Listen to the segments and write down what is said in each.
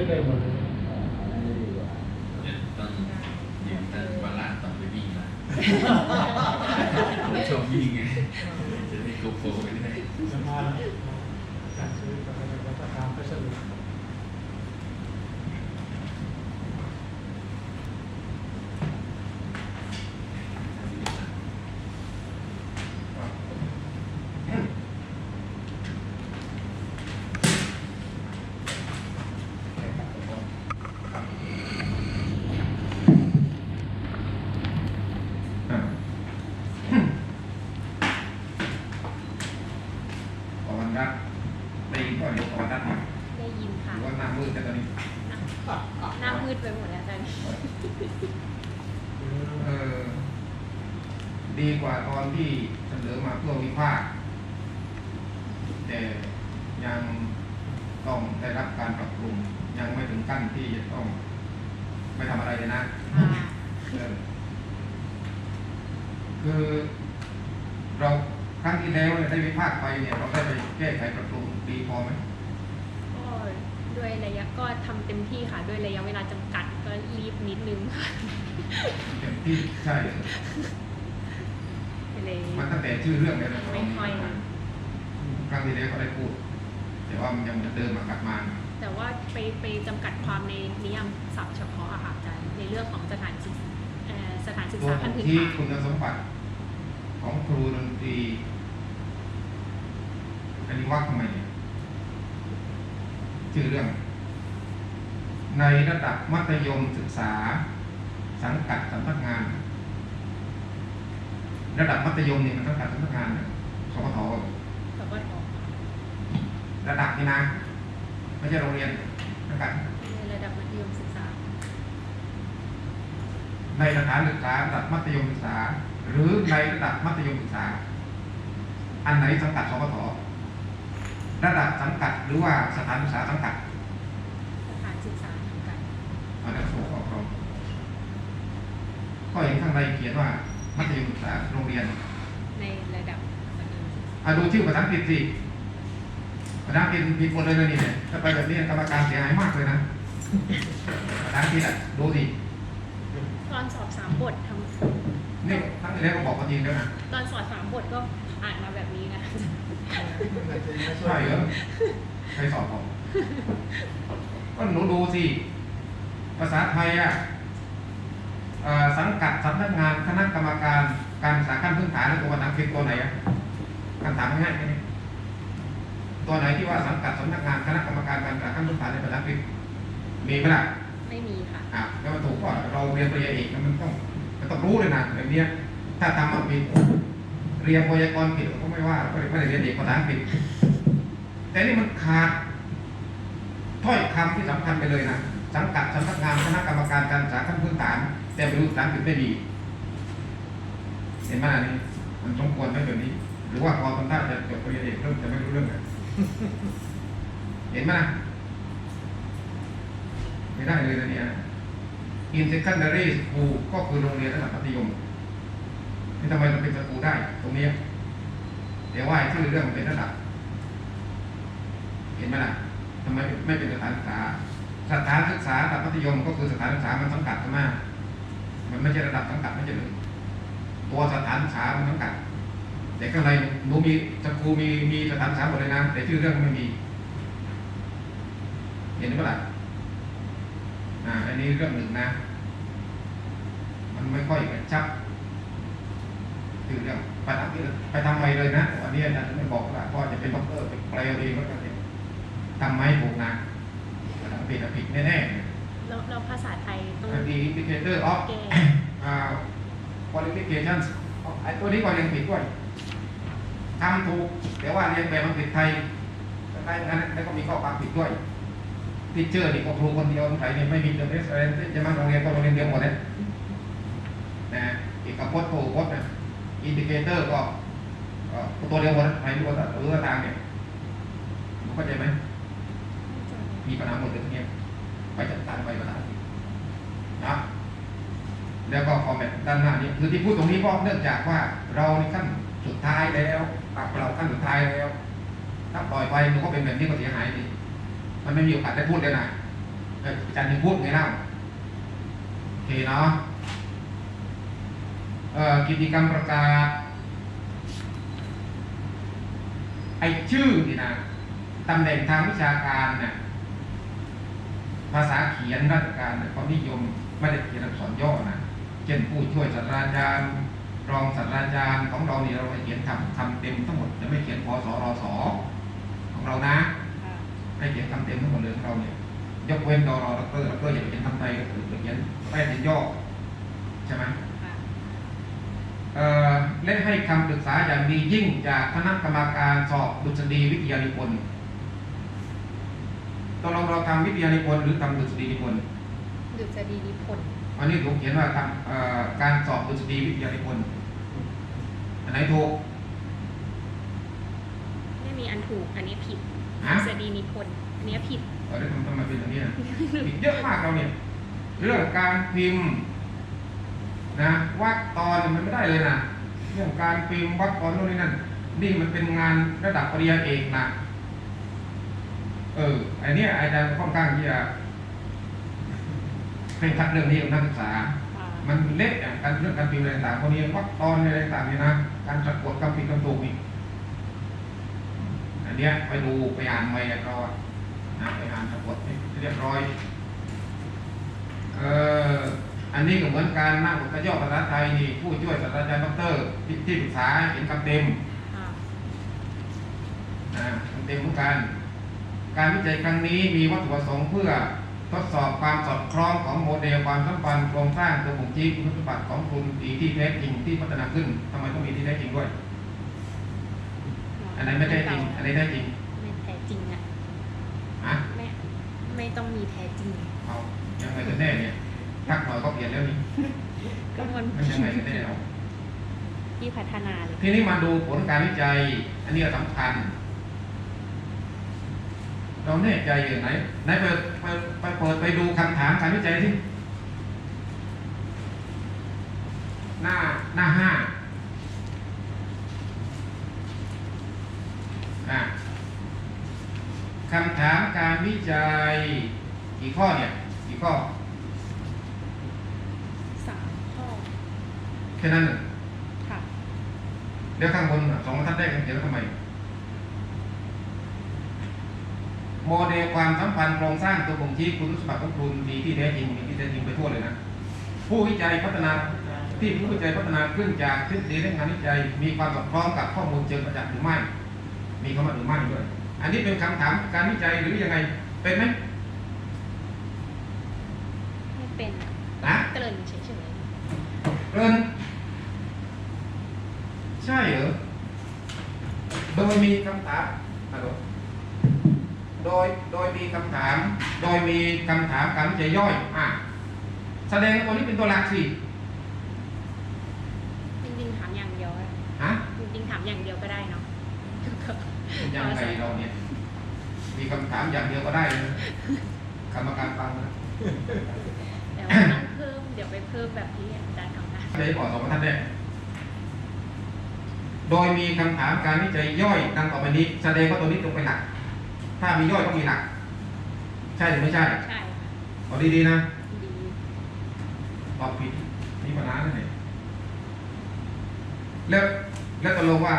ขึ้นได้หมดเลย ต้องยืนแต่วันละต้องไปวิ่งละชอบวิ่งไงจะได้โกโปรไปได้ สมาแล้วการซื้อกับอะไรก็ตามก็สรุป ขอวันรักได้ยินก่อนเดี๋ยวขอวันรักหน่อย ได้ยิน ห ค่ะ รือว่าหน้ามืดแต่ตอนนี้ หน้ามืดไปหมดแล้วอาจารย์ เออดีกว่าตอนที่เสนอมาเพื่อวิพากษ์แต่ยังต้องได้รับการปรับปรุง ยังไม่ถึงขั้นที่จะต้อง ไม่ทำอะไรเลยนะ อ่า เออ คือเราครั้งที่แล้วเนี่ยได้วิพากษ์ไปเนี่ยเราได้ไปแก้ไขปรับปรุงดีพอไหมก็ด้วยระยะก็ทำเต็มที่ค่ะ ด้วยระยะเวลาจำกัดก็รีบนิดนึงค่ะเต็มที่ใช่เลย มันตั้งแต่ชื่อเรื่องเลยนะไม่ค่อยครั้งที่แล้วก็ได้พูด แต่ว่ามันยังเหมือนเดิมมากลับมา แต่ว่าไปไปจำกัดความในนิยามศัพท์เฉพาะอะค่ะอาจารย์ในเรื่องของสถานศึกเอ่อ สถานศึกตัวษาขั้นพื้นที่ฐานคุณสมบัติของครูดนตรีอันนี้ว่าทำไมเนี่ยชื่อเรื่อง ในระดับมัธยมศึกษา สังกัดสำนักงาน ระดับมัธยมเนี่ยมันสังกัดสำนักงานนะสพทสวทระดับนี่นะ ไม่ใช่โรงเรียนสังกัดในระดับมัธยมศึกษา ในสถานศึกษาระดับมัธยมศึกษา หรือในระดับมัธยมศึกษา อันไหนสังกัดสพทระดับสังกัดหรือว่าสถานศึกษาสังกัดสถานศึกษาทางการอันนั้นโสออกรองก็เห็นข้างในเขียนว่ามัธยมศึกษาโรงเรียน ในระดับมัธยมศึกษาอะดูชื่อภาษาอังกฤษสิภาษาอังกฤษผิดหมดเลยนะนี่เนี่ยถ้าไปแบบนี้กรรมการเสียหายมากเลยนะภาษาอังกฤษอะดูสิตอนสอบสามบททนี่ทั้งที่แล้วก็บอกกันจริงแล้วนะำตอนสอบสามบทก็อ่านมาแบบนี้นะ ใช่เหรอใครสอบผมก็หนูดูสิ ภาษาไทยอะเอ่อสังกัดสำนักงานคณะกรรมการการศึกษาขั้นพื้นฐานและตัวภาษาอังกฤษตัวไหนอะคำถามง่ายๆแค่นี้ตัวไหนที่ว่าสังกัดสำนักงานคณะกรรมการการศึกษาขั้นพื้นฐานในภาษาอังกฤษมีไหมล่ะ ไม่มีค่ะอะแล้วมันถูกก็เราเรียนปริญญาเอกนะมันต้องมันต้องรู้เลยนะแบบเนี้ยถ้าทำมาผิดเรียนพยากรณ์ผิดก็ไม่ว่าก็ไม่ได้เรียนเอกภาษาอังกฤษแต่นี่มันขาดถ้อยคำที่สำคัญไปเลยนะสังกัดสำนักงานคณะกรรมการการศึกษาขั้นพื้นฐาน แต่ไม่รู้ภาษาอังกฤษไม่ดี เห็นไหมอันนี้มันสมควรไหมแบบนี้ หรือว่าพอทำได้จะจบปริญญาเอกเริ่มจะไม่รู้เรื่องเลยเห็นไหมนะ ไม่ได้เลยนะเนี่ย in secondary school ก็คือโรงเรียนระดับมัธยมนี่ทำไมมันเป็นสกูได้ตรงนี้แต่ว่าชื่อเรื่องมันเป็นระดับ เห็นไหมล่ะทำไมไม่เป็นสถานศึกษา สถานศึกษาระดับมัธยม ก็คือสถานศึกษามันสังกัดใช่ไหมมันไม่ใช่ระดับสังกัดไม่ใช่เลยตัวสถานศึกษามันสังกัด แต่ข้างในหนูมีสกูมีมีสถานศึกษาหมดเลยนะแต่ชื่อเรื่องมันไม่มี เห็นไหมล่ะ อ่าอันนี้เรื่องหนึ่งนะ มันไม่ค่อยกระชับคือเรื่องไปทำที่ไปทำไมเลยนะวันนี้อาจารย์ไม่บอกละเพราะจะเป็นด็อกเตอร์เป็นแปลเองก็จะทำไมถูกนะภาษาอังกฤษอะผิดแน่ๆแล้วแล้วภาษาไทยต้องอันดี indicator of แก้อ่า qualifications ไอ้ตัวนี้ก็ยังผิดด้วยทำถูกแต่ว่าเรียนแบบอังกฤษไทยได้งั้นแล้วก็มีข้อความผิดด้วย ที่เจอร์นี่ก็ครูคนเดียวไทยเนี่ยไม่มีเดเรสอะไรจะมาโรงเรียนก็โรงเรียนเดียวหมดเลยนะอีกกับพจน์โพพจน์นะอินดิเคเตอร์ก็ตัวเดียวหมดไทยรู้ว่ารู้ว่าทางเนี่ยเข้าใจไหมมีปัญหาหมดเลยเนี่ยไปจัดการไปปัญหานะแล้วก็คอมเมนต์ด้านหน้านี้คือที่พูดตรงนี้เพราะเนื่องจากว่าเราในขั้นสุดท้ายแล้วปรับเราขั้นสุดท้ายแล้ว ถ้าปล่อยไปมันก็เป็นแบบนี้ก็เสียหายดิ มันไม่มีโอกาสได้พูดเลยนะเอ่ออาจารย์ถึงพูดไงเล่าโอเคเนาะกิจกรรมประกาศไอชื่อนี่นะตำแหน่งทางวิชาการเนี่ยภาษาเขียนราชการเนี่ยเขานิยมไม่ได้เขียนอักษรย่อนะเช่นผู้ช่วยศาสตราจารย์ รองศาสตราจารย์ของเราเนี่ยเราเขียนคำคำเต็มทั้งหมดจะไม่เขียนพศรศขอรานะค่ะ ให้เขียนคำเต็มทั้งหมดเลยของเราเนี่ยยกเว้นดอรอดอกเตอร์ดอกเตอร์อย่าไปเขียนคำไทยก็คือเขียนแปลเป็นย่อใช่ไหมค่ะเอ่อและให้คำปรึกษาอย่างดียิ่งจากคณะกรรมการสอบดุษฎีวิทยานิพนธ์ตกลงเราทำวิทยานิพนธ์หรือทำดุษฎีนิพนธ์ดุษฎีนิพนธ์อันนี้ผมเขียนว่าทำเอ่อการสอบดุษฎีวิทยานิพนธ์อันไหนถูกไม่มีอันถูกอันนี้ผิด ฮะดุษฎีนิพนธ์อันนี้ผิดเออแล้วทำทำไมเป็นอย่างนี้นะผิดเยอะมากเราเนี่ย เรื่องการพิมพ์ นะวัดตอนเนี่ยมันไม่ได้เลยนะเรื่องการพิมพ์วัดตอนโน่นนี่นั่นนี่มันเป็นงานระดับปริญญาเอกนะเอออันเนี้ยอาจารย์ค่อนข้างที่จะให้คัดเรื่องนี้กับนักศึกษาค่ะมันเล็กอย่างการเรื่องการพิมพ์อะไรต่างๆพวกนี้วัดตอนอะไรต่างๆเนี่ยนะการสะกดคำผิดคำถูกนี่ อันเนี้ยไปดูไปอ่านไว้แล้วก็นะไปอ่านสะกดให้เรียบร้อยเอ่ออันนี้ก็เหมือนการนั่งบทย่อภาษาไทยนี่ผู้ช่วยศาสตราจารย์ดอกเตอรที่ที่ปรึกษาเห็นคำเต็มค่ะนะคำเต็มเหมือนกัน การวิจัยครั้งนี้มีวัตถุประสงค์เพื่อทดสอบความสอดคล้องของโมเดลความสัมพันธ์โครงสร้างตัวบ่งชี้คุณสมบัติของกลุ่มสีที่แท้จริงที่พัฒนาขึ้นทำไมต้องมีที่แท้จริงด้วย อันไหนไม่แท้จริง อันไหนแท้จริง ไม่แท้จริงอะฮะไม่ไม่ต้องมีแท้จริง เอายังไงกันแน่เนี่ยทักหน่อยก็เปลี่ยนแล้วนี่ก็มันมันยังไงกันแน่เอาที่พัฒนาเลย ทีนี้มาดูผลการวิจัย อันนี้สำคัญ เราแน่ใจอยู่ไหนไหนเปิดไปไปเปิดไปดูคำถามการวิจัยที่หน้าหน้าห้าอะคำถามการ วิจัย กี่ข้อเนี่ย กี่ข้อสามข้อแค่นั้นน่ะค่ะแล้วข้างบนน่ะสองบรรทัดแรกเขียนไว้ทำไม โมเดลความสัมพันธ์โครงสร้างตัวบ่งชี้คุณสมบัติของคุณมีที่แท้จริงมีที่แท้จริงไปทั่วเลยนะผู้วิจัยพัฒนาที่ผู้วิจัยพัฒนาขึ้นจากทฤษฎีและงานวิจัย มีความสอดคล้องกับข้อมูลเชิงประจักษ์หรือไม่ มีคำว่าหรือไม่ด้วย อันนี้เป็นคำถามการวิจัยหรือยังไง เป็นไหมไม่เป็นอะนะเกริ่นเฉยเกินใช่เหรอโดยมีคำถามฮัลโหลโดยโดยมีคำถาม โดยมีคำถามการวิจัยย่อยอะแสดงว่าตัวนี้เป็นตัวหลักสิๆจริงๆถามอย่างเดียวอะฮะจริงๆถามอย่างเดียวก็ได้เนาะ ยังไงเราเนี่ย มีคำถามอย่างเดียวก็ได้เลยกรรมการฟังนะแต่ว่าต้องเพิ่มเดี๋ยวไปเพิ่มแบบที่อาจารย์ทำได้ได้ก่อนสองบรรทัดแรกโดยมีคำถามการวิจัยย่อยดังต่อไปนี้ แสดงว่าตัวนี้ตรงไปหลัก ถ้ามีย่อยต้องมีหลัก ใช่หรือไม่ใช่ใช่ค่ะเอาดีๆนะดีตอบผิดมีปัญหาแน่เลยแล้วแล้วตกลงว่า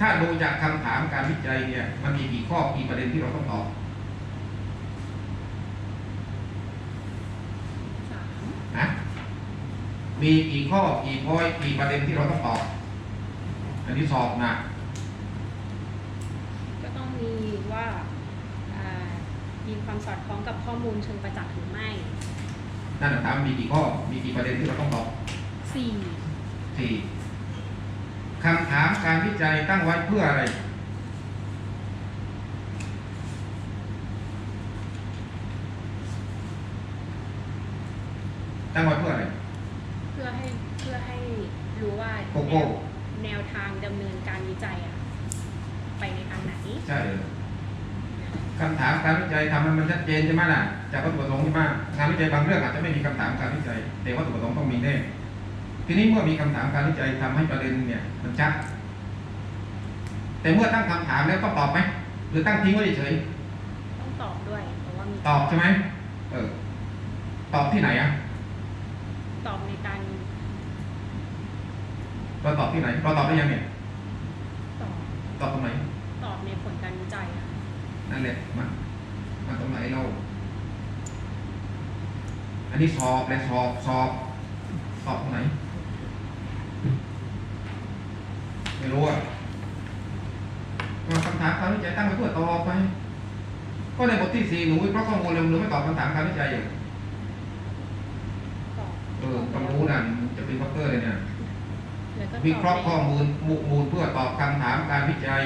ถ้าดูจากคำถามการวิจัยเนี่ย มันมีกี่ข้อกี่ประเด็นที่เราต้องตอบสามนะมีกี่ข้อกี่พอยกี่ประเด็นที่เราต้องตอบ อันนี้สอบนะก็ต้องมีว่าอ่ามีความสอดคล้องกับข้อมูลเชิงประจักษ์หรือไม่ นั่นนะถามมีกี่ข้อ มีกี่ประเด็นที่เราต้องตอบสี่สี่ คำถามการวิจัยตั้งไว้เพื่ออะไร ตั้งไว้เพื่ออะไร เพื่อให้เพื่อให้รู้ว่าโกโก้ แนวแนวทางดำเนินการวิจัยอะไปในทางไหน ใช่เลยคำถามการวิจัยทำให้มันชัดเจนใช่ไหมล่ะจากวัตถุประสงค์ใช่ไหมงานวิจัยบางเรื่องอาจจะไม่มีคำถามการวิจัย แต่วัตถุประสงค์ต้องมีแน่ ทีนี้เมื่อมีคำถามการวิจัยทำให้ประเด็นเนี่ยมันชัด แต่เมื่อตั้งคำถามแล้วต้องตอบไหมหรือตั้งทิ้งไว้เฉยต้องตอบด้วยเพราะว่ามีตอบใช่ไหมเออตอบที่ไหนอะตอบในการเราตอบที่ไหนเราตอบได้ยังเนี่ยตอบตอบตรงไหนตอบในผลการวิจัยอะนั่นแหละมันมันตรงไหนเราอันนี้สอบและสอบสอบสอบตรงไหน ไม่รู้อะมาคำ ถามการวิจัยตั้งไว้เพื่อตอบไป ก็ในบทที่สี่หนูวิเคราะห์ข้อมูลเลยหนูไม่ตอบคำถามการวิจัยอยู่ตอบเออต้องรู้นะจะเป็นด็อกเตอร์เลยเนี่ยแล้วก็ตอบวิเคราะห์ข้อในมูลมูลมูลเพื่อตอบคำถามการวิจัย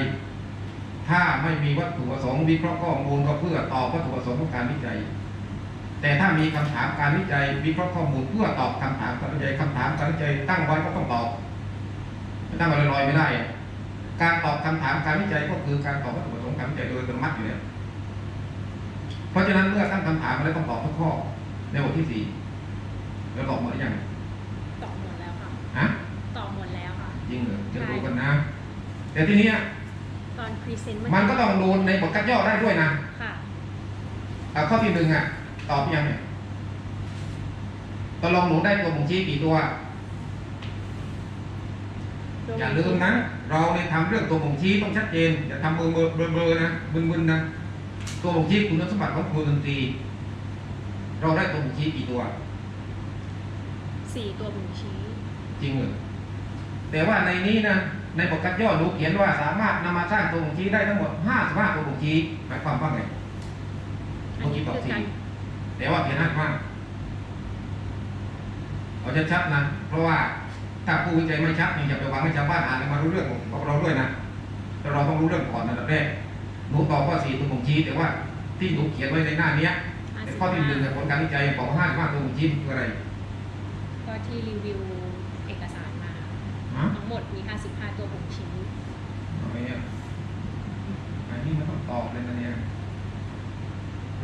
ถ้าไม่มีวัตถุประสงค์วิเคราะห์ข้อมูลก็เพื่อตอบวัตถุประสงค์ของการวิจัย แต่ถ้ามีคำถามการวิจัย วิเคราะห์ข้อมูลเพื่อตอบคำถามการวิจัยคำถามการวิจัยตั้งไว้ก็ต้องตอบไม่ตั้งไว้ลอยๆไม่ได้อะ การตอบคำถามการวิจัยก็คือการตอบวัตถุประสงค์การวิจัยโดยอัตโนมัติอยู่แล้วเพราะฉะนั้นเมื่อตั้งคำถามมาแล้วต้องตอบทุกข้อในบทที่สี่แล้วตอบหมดหรือยังตอบหมดแล้วค่ะฮะตอบหมดแล้วค่ะจริงเหรอจะดูกันนะแต่ทีเนี้ยตอนพรีเซนต์มันก็ต้องดูในบทคัดย่อได้ด้วยนะค่ะเอาข้อที่หนึ่งอะตอบยังเนี่ยตกลงหนูได้ตัวบ่งชี้กี่ตัว อย่าลืมนะ เราเนี่ยทำเรื่องตัวบ่งชี้ต้องชัดเจน อย่าทำเบอร์เบอร์เบอร์เบอร์นะบึนๆนะ ตัวบ่งชี้คุณสมบัติของครูดนตรี เราได้ตัวบ่งชี้กี่ตัว สี่ตัวบ่งชี้จริงเหรอแต่ว่าในนี้นะ ในบทคัดย่อหนูเขียนว่าสามารถนำมาสร้างตัวบ่งชี้ได้ทั้งหมด55ตัวบ่งชี้หมายความว่าไงอันนี้คือการแต่ว่าเขียนห้ามากเอาชัดๆนะ เพราะว่า ถ้าผู้วิจัยไม่ชัดนี่อย่าไปหวังให้ชาวบ้านอ่านแล้วมารู้เรื่องของเราด้วยนะแต่เราต้องรู้เรื่องก่อนนะอันดับแรกหนูตอบข้อสี่ตัวบ่งชี้แต่ว่าที่หนูเขียนไว้ในหน้าเนี้ยในข้อที่หนึ่งเนี่ยผลการวิจัยบอกห้าว่าตัวบ่งชี้คืออะไรก็ที่รีวิวเอกสารมาฮะทั้งหมดมี55ตัวบ่งชี้เอาไงอะอันนี้มันต้องตอบเลยนะเนี่ย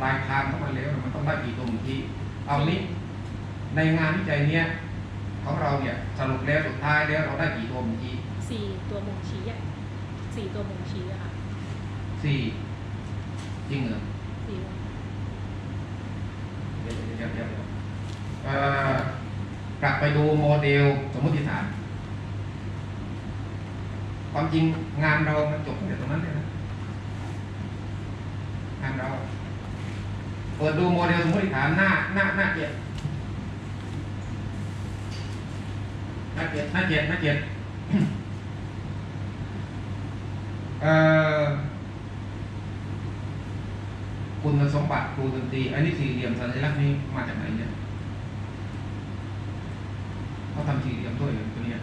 ปลายทางของมันแล้วมันต้องได้กี่ตัวบ่งชี้เอานี้ในงานวิจัยเนี้ย ของเราเนี่ยสรุปแล้วสุดท้ายแล้วเราได้กี่ตัวบ่งชี้สี่ตัวบ่งชี้อะสี่ตัวบ่งชี้อะค่ะสี่จริงเหรอสี่เดี๋ยวเดี๋ยวเดี๋ยวเดี๋ยวเอ่อกลับไปดูโมเดลสมมติฐาน ความจริงงานเรามันจบตั้งแต่ตรงนั้นเลยนะงานเราเปิดดูโมเดลสมมติฐานหน้าหน้าหน้าเจ็ด น้าเจ็ดหน้าเจ็ดหน้าเจ็ดเออคุณสมบัติครูดนตรีอันนี้สี่เหลี่ยมสัญลักษณ์นี้มาจากไหนเนี่ยเขาทำสี่เหลี่ยมด้วยตัวนี้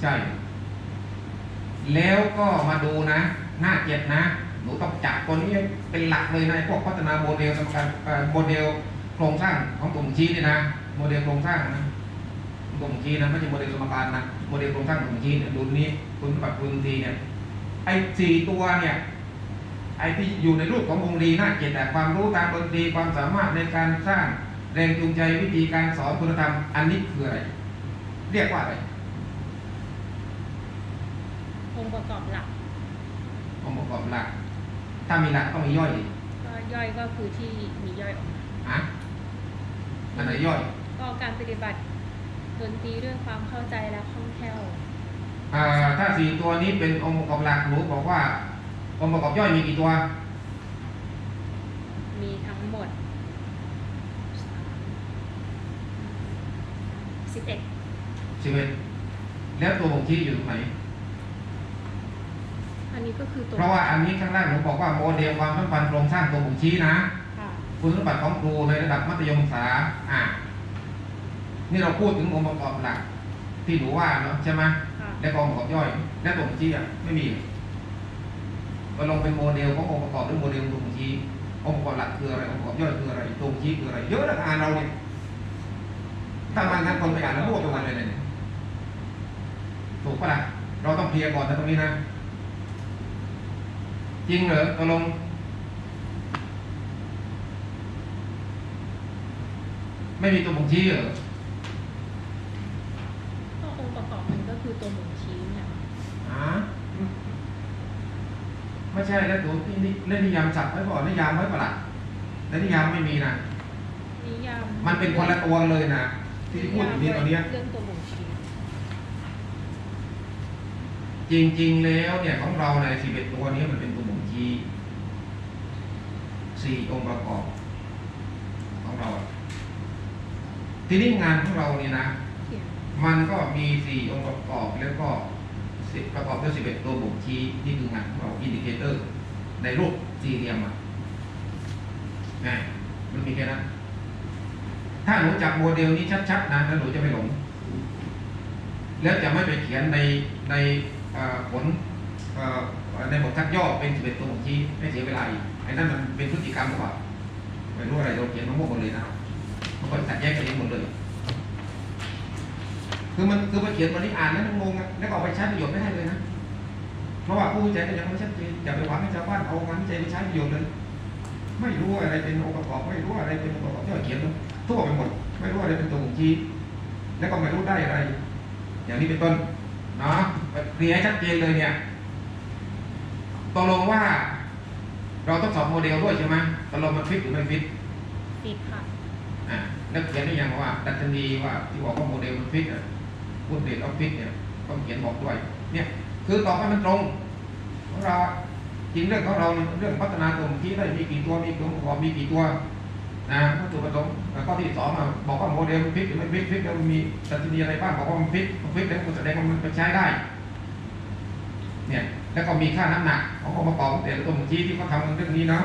ใช่ แล้วก็มาดูนะหน้าเจ็ดนะหนูต้องจับตัวนี้เป็นหลักเลยในะพวกพัฒนาโมเดลสำคัญโมเดลโครงสร้างของตัวบ่งชี้นี่นะ โมเดลโครงสร้างนะ ตัวบ่งชี้นะไม่ใช่โมเดลสมการนะโมเดลโครงสร้างตัวบ่งชี้เนี่ยดูนี้คุณสมบัติครูดนตรีเนี่ยไอ้สี่ตัวเนี่ยไอ้ที่อยู่ในรูปของวงรีหน้าเจ็ดแต่ความรู้ทางดนตรีความสามารถในการสร้างแรงจูงใจวิธีการสอนคุณธรรมอันนี้คืออะไร เรียกว่าอะไรองค์ประกอบหลักองค์ประกอบหลัก ถ้ามีหลักต้องมีย่อยอีกก็ย่อยก็คือที่มีย่อยออกมาฮะอันไหนย่อย ก็การปฏิบัติ ดนตรีด้วยความเข้าใจและคล่องแคล่วอ่าถ้าสี่ตัวนี้เป็นองค์ประกอบหลักหนูบอกว่า องค์ประกอบย่อยมีกี่ตัว มีทั้งหมดสิบเอ็ดสิบเอ็ดแล้วตัวบ่งชี้อยู่ตรงไหน อันนี้ก็คือตัวเพราะว่าอันนี้ข้างล่างหนูบอกว่าโมเดลความสัมพันธ์โครงสร้างตัวบ่งชี้นะ ค่ะ คุณสมบัติของครูในระดับมัธยมศึกษาอ่า นี่เราพูดถึงองค์ประกอบหลักที่หนูว่าเนาะใช่ไหมค่ะและกองประกอบย่อย และตัวบ่งชี้อะไม่มีก็ลองเป็นโมเดลขององค์ประกอบหรือโมเดลตัวบ่งชี้องค์ประกอบหลักคืออะไรองค์ประกอบย่อยคืออะไรตัวบ่งชี้คืออะไร เยอะนะอ่านเราเนี่ยถ้ามันนั้นคนไปอ่านแล้วมั่วไปหมดเลยเนี่ยถูกปะล่ะเราต้องเคลียร์ก่อนนะตรงนี้นะ จริงเหรอตกลงไม่มีตัวบ่งชี้เหรอ ก็องค์ประกอบมันก็คือตัวบ่งชี้เนี่ย อ่าไม่ใช่แล้วตัวที่นี่เล่นนิยามศัพท์ไว้ก่อนนิยามไว้ประหลัดในนิยามไม่มีนะนิยามมันเป็นคนละตัวเลยนะที่พูดอยู่นี้ตอนเนี้ยเรื่องตัวบ่งชี้จริง ๆ แล้วเนี่ยของเราในสิบเอ็ดตัวนี้มันเป็นตัวบ่งชี้สี่องค์ประกอบของเราอะทีนี้งานของเราเนี่ยนะเขียนมันก็มีสี่องค์ประกอบแล้วก็ สิบประกอบด้วยสิบเอ็ดตัวบ่งชี้นี่คืองานของเราอินดิเคเตอร์ในรูปสี่เหลี่ยมอะนะมันมีแค่นั้น ถ้าหนูจับโมเดลนี้ชัดๆนะแล้วหนูจะไม่หลง แล้วจะไม่ไปเขียนในในผลในบททัดย่อเป็นสิบเอ็ดตัวบ่งชี้ไม่เสียเวลาอีกไอ้นั่นมันเป็นพฤติกรรมหรือเปล่าไม่รู้อะไรเราเขียนมาหมดหมดเลยนะมันก็ตัดแยกกันเองหมดเลย คือมันคือมันเขียนวันนี้อ่านแล้วมันงงอะแล้วก็เอาไปใช้ประโยชน์ไม่ได้เลยนะเพราะว่าผู้วิจัยก็ยังไม่ชัดเจนอย่าไปหวังให้ชาวบ้านเอางานวิจัยไปใช้ประโยชน์เลย ไม่รู้อะไรเป็นองค์ประกอบ ไม่รู้อะไรเป็นองค์ประกอบที่เราเขียนทั่วไปหมด ไม่รู้อะไรเป็นตัวบ่งชี้แล้วก็ไม่รู้ได้อะไร อย่างนี้เป็นต้นเนาะเคลียร์ให้ชัดเจนเลยเนี่ยตกลงว่า เราทดสอบโมเดลด้วยใช่ไหมตกลงมันฟิตหรือไม่ฟิตฟิตค่ะอ่าแล้วเขียนได้ยังว่าดัชนีว่าที่บอกว่าโมเดลมันฟิตอะ พูดเดทออฟฟิตเนี่ยต้องเขียนบอกด้วย เนี่ยคือตอบให้มันตรงของเราะจริงเรื่องของเราเนี่ยเรื่องพัฒนาตัวเมื่อกี้ได้มีกี่ตัวมีตัวประกอบมีกี่ตัวนะวัตถุประสงค์แล้วก็ที่สองอะบอกว่าโมเดลมันฟิตหรือไม่ฟิตฟิตแล้วมันมีดัชนีอะไรบ้างบอกว่ามันฟิตมันฟิตแล้วมันแสดงว่ามันไปใช้ได้ เนี่ยแล้วก็มีค่าน้ำหนักขององค์ประกอบของแต่ละตัวเมื่อกี้ที่เขาทำเรื่องนี้เนาะ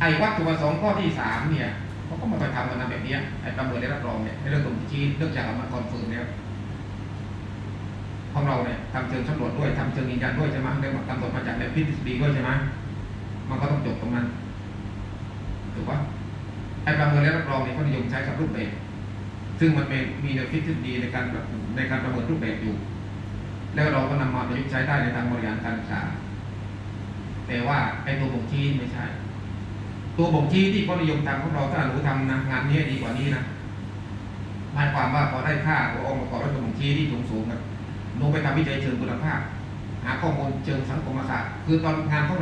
ไอ้วัตถุประสงค์ข้อที่สามเนี่ย เขาก็มาไปทำกันนะแบบนี้ไอ้ประเมินและรับรองเนี่ยให้เรื่องตรงชี้เรื่องจากเอามาคอนเฟิร์มเนี่ยของเราเนี่ยทำเชิงสำรวจด้วยทำเชิงยืนยันด้วยใช่ไหมเรื่องทำรวจมาจากแบบพิทฤษฎีด้วยใช่ไหมมันก็ต้องจบตรงนั้นถูกปะไอ้ประเมินและรับรองเนี่ยเขานิยมใช้กับรูปแบบ ซึ่งมันเป็นมีแนวคิดทฤษฎีในการในการประเมินรูปแบบอยู่ แล้วเราก็นำมาประยุกต์ใช้ได้ในทางบริหารการศึกษาแต่ว่าไอ้ตัวบ่งชี้ไม่ใช่ ตัวบ่งชี้ที่เขานิยมทำของเราถ้าหนูทำนะงานนี้ดีกว่านี้นะหมายความว่าพอได้ค่าขององค์ประกอบและตัวบ่งชี้ที่สูงสูงนะหนูไปทำวิจัยเชิงคุณภาพ หาข้อมูลเชิงสังคมศาสตร์คือตอนงานของ